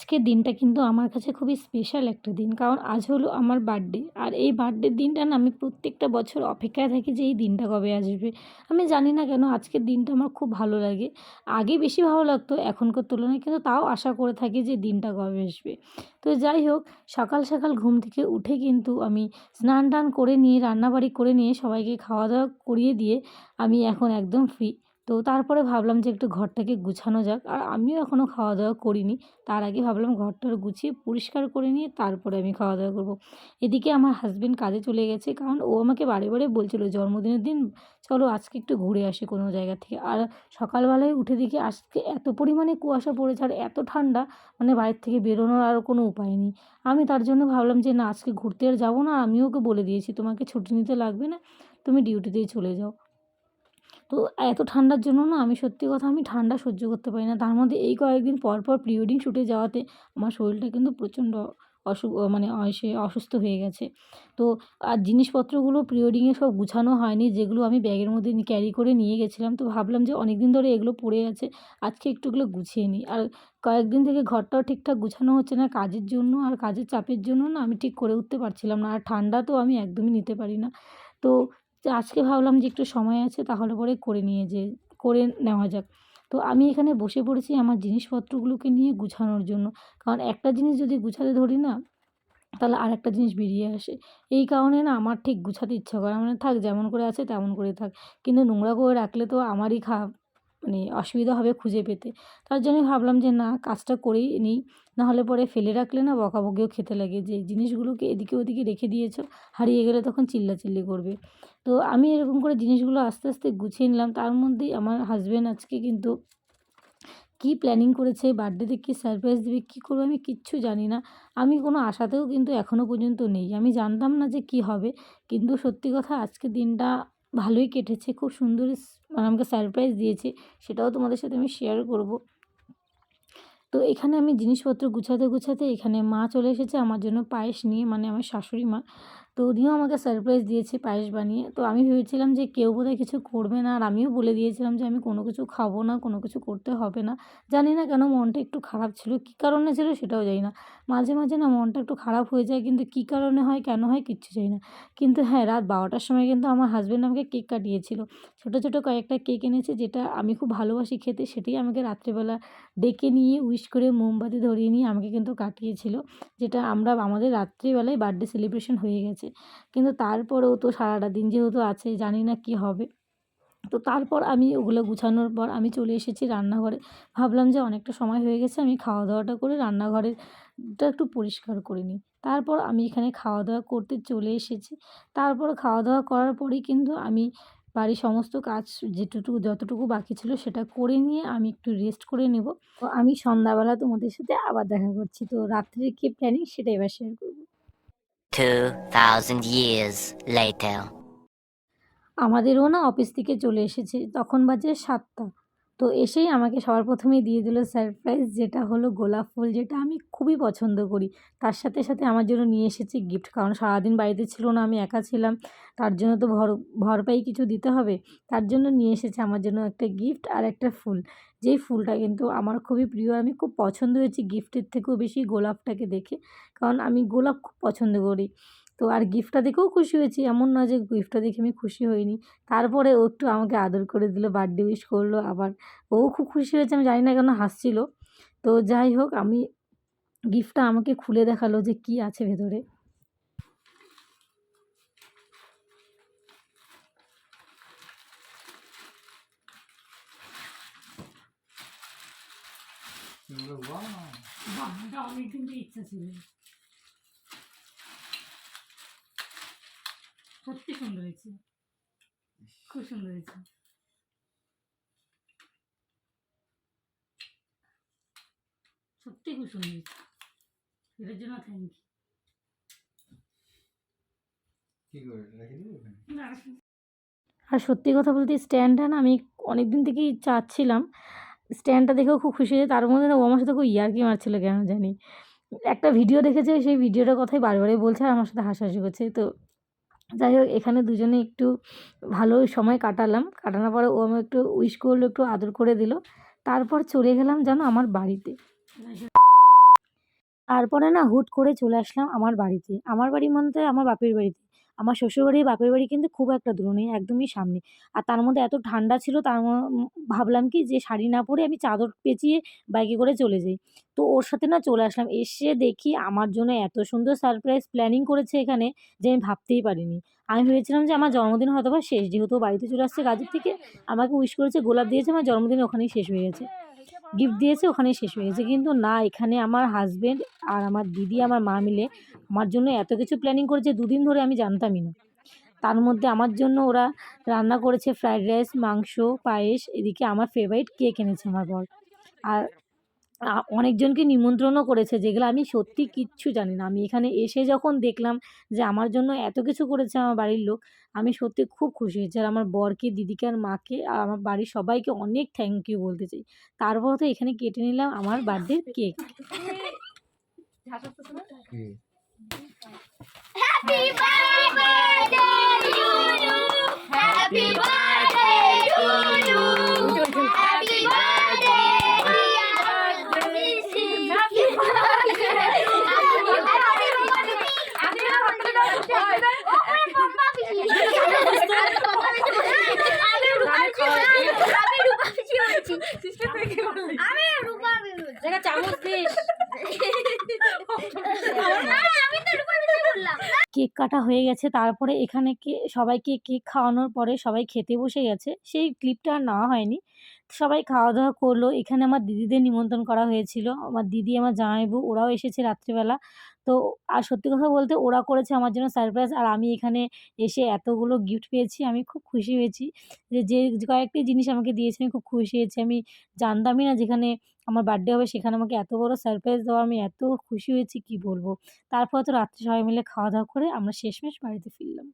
আজকের দিনটা কিন্তু আমার কাছে খুবই স্পেশাল একটা দিন। কারণ আজ হলো আমার বার্থডে আর এই বার্থডের দিনটা না আমি প্রত্যেকটা বছর অপেক্ষায় থাকি যে এই দিনটা কবে আসবে। আমি জানি না কেন আজকের দিনটা আমার খুব ভালো লাগে। আগে বেশি ভালো লাগতো, এখনকার তুলনায় কিন্তু তাও আশা করে থাকি যে দিনটা কবে আসবে। তো যাই হোক, সকাল সকাল ঘুম থেকে উঠে কিন্তু আমি স্নান টান করে নিয়ে, রান্নাবাড়ি করে নিয়ে সবাইকে খাওয়া দাওয়া করিয়ে দিয়ে আমি এখন একদম ফ্রি তো তারপরে ভাবলাম যে একটু ঘরটাকে গুছানো যাক। আর আমিও এখনও খাওয়া দাওয়া করিনি। তার আগে ভাবলাম ঘরটা গুছিয়ে পরিষ্কার করে নিয়ে তারপরে আমি খাওয়া দাওয়া করব। এদিকে আমার হাজব্যান্ড কাজে চলে গেছে, কারণ ও আমাকে বারে বারে বলছিল, জন্মদিনের দিন চলো আজকে একটু ঘুরে আসি কোনো জায়গা থেকে। আর সকালবেলায় উঠে দেখি আজকে এত পরিমাণে কুয়াশা পড়েছে আর এত ঠান্ডা মানে বাইরের থেকে বেরোনোর আর কোনো উপায় নেই। আমি তার জন্য ভাবলাম যে, না, আজকে ঘুরতে আর যাব না। আমিও ওকে বলে দিয়েছি, তোমাকে ছুটি নিতে লাগবে না, তুমি ডিউটিতেই চলে যাও। তো এত ঠান্ডার জন্য না আমি সত্যি কথা আমি ঠান্ডা সহ্য করতে পারি না। তার মধ্যে এই কয়েকদিন পর পর প্রি ওয়েডিং শ্যুটে যাওয়াতে আমার শরীরটা কিন্তু প্রচণ্ড অসু মানে সে অসুস্থ হয়ে গেছে। তো আর জিনিসপত্রগুলো প্রি ওয়েডিংয়ে সব গুছানো হয়নি, যেগুলো আমি ব্যাগের মধ্যে ক্যারি করে নিয়ে গেছিলাম। তো ভাবলাম যে অনেক দিন ধরে এগুলো পড়ে আছে, আজকে একটুগুলো গুছিয়ে নিই। আর কয়েকদিন থেকে ঘরটাও ঠিকঠাক গুছানো হচ্ছে না, কাজের জন্য আর কাজের চাপের জন্য না আমি ঠিক করে উঠতে পারছিলাম না। আর ঠান্ডা তো আমি একদমই নিতে পারি না। তো তো আজকে ভাবলাম যে একটু সময় আছে তাহলে পরে করে নিয়ে যে, করে নেওয়া যাক। তো আমি এখানে বসে পড়েছি আমার জিনিসপত্রগুলোকে নিয়ে গুছানোর জন্য। কারণ একটা জিনিস যদি গুছাতে ধরি না, তাহলে আর একটা জিনিস বেরিয়ে আসে। এই কারণে না আমার ঠিক গুছাতে ইচ্ছা করে মানে থাক যেমন করে আছে তেমন করে থাক। কিন্তু নোংরা করে রাখলে তো আমারই খা মানে অসুবিধা হবে খুঁজে পেতে। তার জন্য ভাবলাম যে, না, কাজটা করেই নিই। নাহলে পরে ফেলে রাখলে না বকাবকিও খেতে লাগে। যে, জিনিসগুলোকে এদিকে ওদিকে রেখে দিয়েছ, হারিয়ে গেলে তখন চিল্লাচিল্লি করবে। তো আমি এরকম করে জিনিসগুলো আস্তে আস্তে গুছিয়ে নিলাম। তার মধ্যেই আমার হাজব্যান্ড আজকে কিন্তু কী প্ল্যানিং করেছে বার্থডেতে কী সারপ্রাইজ দেবে, কী করবে আমি কিচ্ছু জানি না। আমি কোনো আশাতেও কিন্তু এখনও পর্যন্ত নেই। আমি জানতাম না যে কী হবে। কিন্তু সত্যি কথা আজকে দিনটা ভালোই কেটেছে, খুব সুন্দর মানে আমাকে সারপ্রাইজ দিয়েছে, সেটাও তোমাদের সাথে আমি শেয়ার করব। তো এখানে আমি জিনিসপত্র গুছাতে গুছাতে এখানে মা চলে এসেছে আমার জন্য পায়েস নিয়ে মানে আমার শাশুড়ি মা। তো উনিও আমাকে সারপ্রাইজ দিয়েছে পায়েস বানিয়ে। তো আমি ভেবেছিলাম যে কেউ বোধহয় কিছু করবে না আর আমিও বলে দিয়েছিলাম যে আমি কোনো কিছু খাব না, কোনো কিছু করতে হবে না। জানি না কেন মনটা একটু খারাপ ছিল, কী কারণে ছিল সেটাও জানি না। মাঝে মাঝে না মনটা একটু খারাপ হয়ে যায়, কিন্তু কী কারণে হয়, কেন হয় কিচ্ছু জানি না। কিন্তু হ্যাঁ রাত বারোটার সময় কিন্তু আমার হাজব্যান্ড আমাকে কেক কাটিয়েছিল। ছোটো ছোটো কয়েকটা কেক এনেছে যেটা আমি খুব ভালোবাসি খেতে, সেটাই আমাকে রাত্রেবেলা ডেকে নিয়ে উইশ করে মোমবাতি ধরিয়ে নিয়ে আমাকে কিন্তু কাটিয়েছিল, যেটা আমরা আমাদের রাত্রিবেলায় বার্থডে সেলিব্রেশন হয়ে গেছে। কিন্তু তারপরেও তো সারাটা দিন যেহেতু আছে, জানি না কী হবে। তো তারপর আমি ওগুলো গুছানোর পর আমি চলে এসেছি রান্নাঘরে। ভাবলাম যে অনেকটা সময় হয়ে গেছে, আমি খাওয়া দাওয়াটা করে রান্নাঘরেরটা একটু পরিষ্কার করে নিই। তারপর আমি এখানে খাওয়া দাওয়া করতে চলে এসেছি। তারপর খাওয়া দাওয়া করার পরেই কিন্তু আমি বাড়ির সমস্ত কাজ যেটুকু, যতটুকু বাকি ছিল সেটা করে নিয়ে আমি একটু রেস্ট করে নেব। তো আমি সন্ধ্যাবেলা তোমাদের সাথে আবার দেখা করছি। তো রাত্রের কী প্ল্যানিং সেটা এবার শেয়ার করব। 2,000 years later. আমাদেরও না অফিস থেকে চলে এসেছে তখন বাজে সাতটা তো এসেই আমাকে সবার প্রথমেই দিয়ে দিল সারপ্রাইজ যেটা হলো গোলাপ ফুল, যেটা আমি খুবই পছন্দ করি। তার সাথে সাথে আমার জন্য নিয়ে এসেছে গিফট কারণ সারাদিন বাড়িতে ছিল না, আমি একা ছিলাম। তার জন্য তো ভর ভরপাই কিছু দিতে হবে। তার জন্য নিয়ে এসেছে আমার জন্য একটা গিফট আর একটা ফুল। যেই ফুলটা কিন্তু আমার খুবই প্রিয়, আমি খুব পছন্দ হয়েছি গিফটের থেকেও বেশি গোলাপটাকে দেখে, কারণ আমি গোলাপ খুব পছন্দ করি। তো আর গিফটটা দেখেও খুশি হয়েছি। এমন না যে গিফটটা দেখে আমি খুশি হইনি। তারপরে ও একটু আমাকে আদর করে দিল বার্থডে উইশ করল আবার। ও খুব খুশি হয়েছে আমি জানি না কেন হাসছিল। তো যাই হোক আমি গিফটটা আমাকে খুলে দেখাল যে কি আছে ভেতরে। অনেক দিন ইচ্ছা ছিল। সত্যি সুন্দর হয়েছে। খুব সুন্দর হয়েছে। সত্যি খুব সুন্দর হয়েছে। এটার জন্য থ্যাংক কি করে? রেখে দিবি ওখানে? ইউ আর সত্যি কথা বলতে স্ট্যান্ডটা না আমি অনেক দিন থেকেই চাচ্ছিলাম। স্ট্যান্ডটা দেখেও খুব খুশি হয়েছে তার মধ্যে না ও আমার সাথে খুব ইয়ার্কি মারছিল কেন জানি। একটা ভিডিও দেখেছে সেই ভিডিওটার কথাই বারবারই বলছে আর আমার সাথে হাসাহাসি করছে তো যাই হোক, এখানে দুজনে একটু ভালো সময় কাটালাম। কাটানোর পরে ও আমি একটু উইশ করল, একটু আদর করে দিল। তারপর চলে গেলাম যেন আমার বাড়িতে। তারপরে না হুট করে চলে আসলাম আমার বাড়িতে। আমার বাড়ি মানতে আমার বাপের বাড়িতে। আমার শ্বশুরবাড়ি বাপের বাড়ি কিন্তু খুব একটা দূরে নেই একদমই সামনে। আর তার মধ্যে এত ঠান্ডা ছিল, তার ভাবলাম কি যে শাড়ি না পরে আমি চাদর পেঁচিয়ে বাইকে করে চলে যাই। তো ওর সাথে না চলে আসলাম, এসে দেখি আমার জন্য এত সুন্দর সারপ্রাইজ প্ল্যানিং করেছে এখানে যে আমি ভাবতেই পারিনি। আমি ভেবেছিলাম যে আমার জন্মদিন হয়তো বা শেষ, যেহেতু বাড়িতে চলে আসছে কাজের থেকে, আমাকে উইশ করেছে, গোলাপ দিয়েছে, আমার জন্মদিন ওখানেই শেষ হয়ে গেছে। গিফট দিয়েছে, ওখানেই শেষ হয়ে গেছে। কিন্তু না, এখানে আমার হাজব্যান্ড আর আমার দিদি, আমার মা মিলে আমার জন্য এত কিছু প্ল্যানিং করেছে, দুদিন ধরে আমি জানতামই না। তার মধ্যে আমার জন্য ওরা রান্না করেছে ফ্রায়েড রাইস মাংস, পায়েস, এদিকে আমার ফেভারিট কেক এনেছে আমার বর। আর অনেকজনকে নিমন্ত্রণও করেছে যেগুলো আমি সত্যি কিচ্ছু জানি না। আমি এখানে এসে যখন দেখলাম যে আমার জন্য এত কিছু করেছে আমার বাড়ির লোক আমি সত্যি খুব খুশি হয়েছি। আর আমার বরকে দিদিকে আর মাকে আর আমার বাড়ির সবাইকে অনেক থ্যাংক ইউ বলতে চাই। তারপর তো এখানে কেটে নিলাম আমার বার্থডে কেক কে Happy birthday to you. Happy birthday to you. Happy birthday, dear Missy. Happy birthday. Cake কাটা হয়ে গেছে, তারপরে এখানে কে সবাইকে কেক খাওয়ানোর পরে সবাই খেতে বসে গেছে। সেই ক্লিপটা আর নেওয়া হয়নি। সবাই খাওয়া দাওয়া করল। এখানে আমার দিদিদের নিমন্ত্রণ করা হয়েছিল। আমার দিদি, আমার জামাইবু, ওরাও এসেছে রাত্রিবেলা। তো, আর সত্যি কথা বলতে ওরা করেছে আমার জন্য সারপ্রাইজ আর আমি এখানে এসে এতগুলো গিফট পেয়েছি, আমি খুব খুশি হয়েছি। যে যে কয়েকটি জিনিস আমাকে দিয়েছে, আমি খুব খুশি হয়েছি। আমি জানতামই না যেখানে আমার বার্থডে হবে, সেখানে আমাকে এত বড় সারপ্রাইজ দেওয়া, আমি এত খুশি হয়েছি, কি বলব? তারপর তো রাত্রে সবাই মিলে খাওয়া দাওয়া করে আমরা শেষমেশ বাড়িতে ফিরলাম।